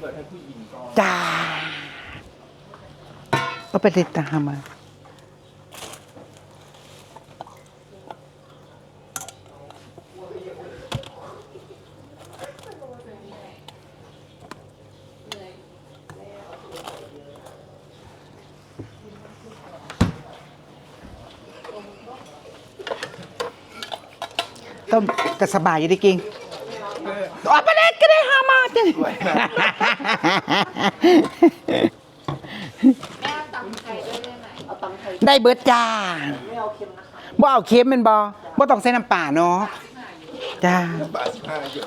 เปิดให้ผู้หญิงก่อนจ้าก็ไปติดตามมาต้มก็สบายอยู่ดีกิงออกไปเล่นก็ได้หามาจ้ะแม่เอาตำไทยด้วยได้ไหมเอาตำไทยได้เบิดจ้าไม่เอาเค็มนะคะบ่เอาเค็มแมันบ่บ่ต้องใส่น้ำปลาเนาะจ้าบาทสิบห้าเยอะ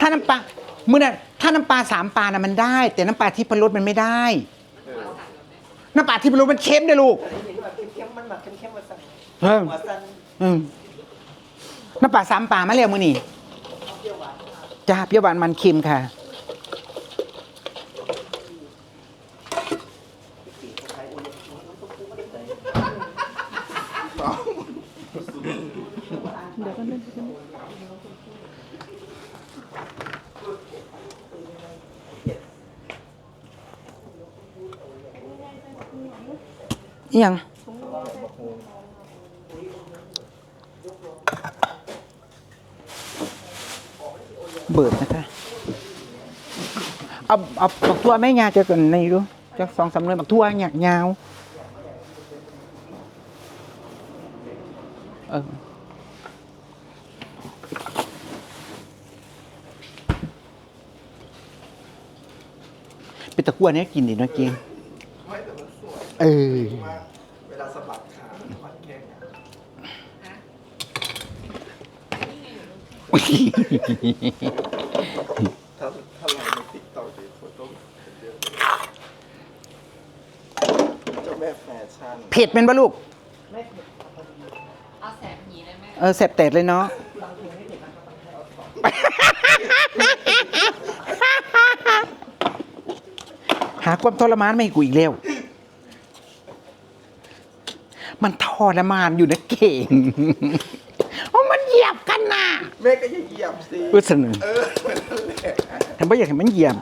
ถ้าน้ำปลามื้อน่ะถ้าน้ำปลาสามปลาน่ะมันได้ แต่น้ำปลาที่พรสมันไม่ได้ น้ำปลาที่พรสมันเค็มเด้อลูกเห็นแบบเค็มๆมันแบบเค็มๆมาสั่นเออหัวสั่นอืมน้ำปลาสามปลามาแล้วมื้อนี้ จ้าเปรี้ยวหวานมันเค็มค่ะอีหยัง เบิดนะคะเอาเอาบักทั่วแม่ยาจะกันในดูจักสองสามเลยบักทั่วหยักยาวเออเป็นตะกั่วเนี้ยกินดีนะเกียงไม่แต่มันเออ ถ้าถ้าเราในติ๊กต็อกจะโฟโต้เยอะเจ้าแม่แฟชั่นเผ็ดเป็นปะลูก เอาแสบหยีได้ไหมเออแสบแตดเลยเนาะ หาความทรมานไม่ให้กูอีกแล้วมันทรมานอยู่นะเก่ง แม่ก็อย่าเหยียบสิพูดเสนอเออนั่นแหละทำไมอยากให้มันเหยียบ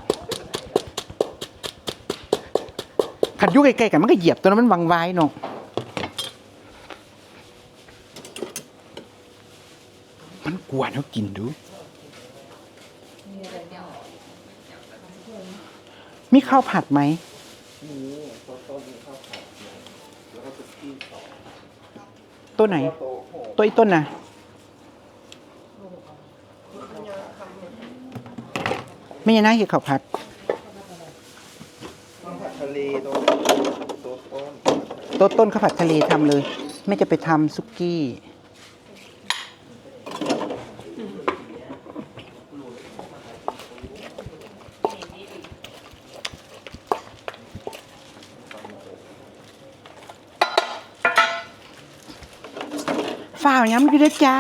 ขัดอยุ่ใกล้ๆกันมันก็เหยียบตัวนั้นมันวังไว้เนาะมันกวนเขากินดู มีข้าวผัดไหมนี่โฟโต้มีข้าวผัดเนี่ยแล้วก็ซุกี้สองตัวไหนโต๊ะโหตัวอีต้นน่ะ ไม่ยังน่าเห็นข้าวผัดข้าวผัดทะเลโต๊ะโต๊ะต้นตัวต้นข้าวผัดทะเลทำเลยแม่จะไปทำซุกี้ฝ่าวย้ำอยู่ด้วยจ้า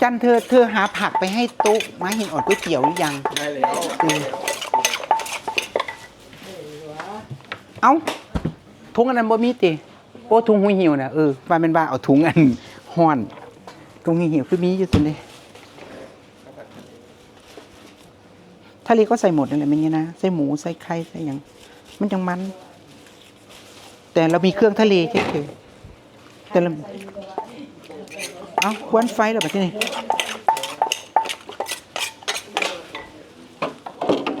จันเธอเธอหาผักไปให้ตุ๊กมาเห็นอดก๋วยเตี๋ยวหรือยัง ได้แล้วเออเอ้าถุงอันนั้นบ่มีติโอ้ถุงหูหิวนะเออว่าเป็นว่าเอาถุงอันห้อนถุงหูหิวคือมีอยู่สินเด้ทะเลก็ใส่หมดนั่นแหละไม่งี้นะใส่หมูใส่ไข่ใส่หยังมันจังมัน แต่เรามีเครื่องทะเลเฉยๆแต่เรา เอาควนไฟแล้วแบบนี้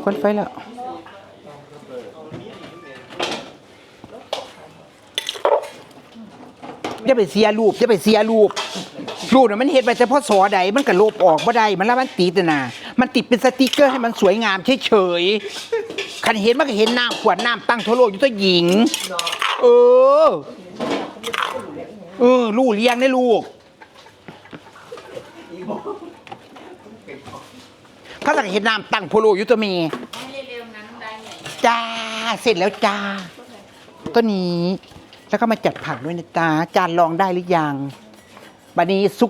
ควนไฟแล้วอย่าไปเสียรูปอย่าไปเสียรูปรูปน่ะมันเห็นไปเฉพาะสอใดมันก็ลบออกบ่ได้มันแล้วมันติดน่ะนะมันติดเป็นสติกเกอร์ให้มันสวยงามเฉยๆคันเห็นมันก็เห็นน้ำขวดน้ำตั้งทั่วโลกอยู่ตัวหญิง เออ เออลูกเลี้ยงได้ลูก เขาจะเห็นน้ำตั้งทั่วโลกอยู่ตัวเมีให้เร็วๆนั้นได้ไหนจ้าเสร็จแล้วจ้าตัวนี้ แล้วก็มาจัดผักด้วยนะจ้าจานรองได้หรือยังบัดนี้ซุ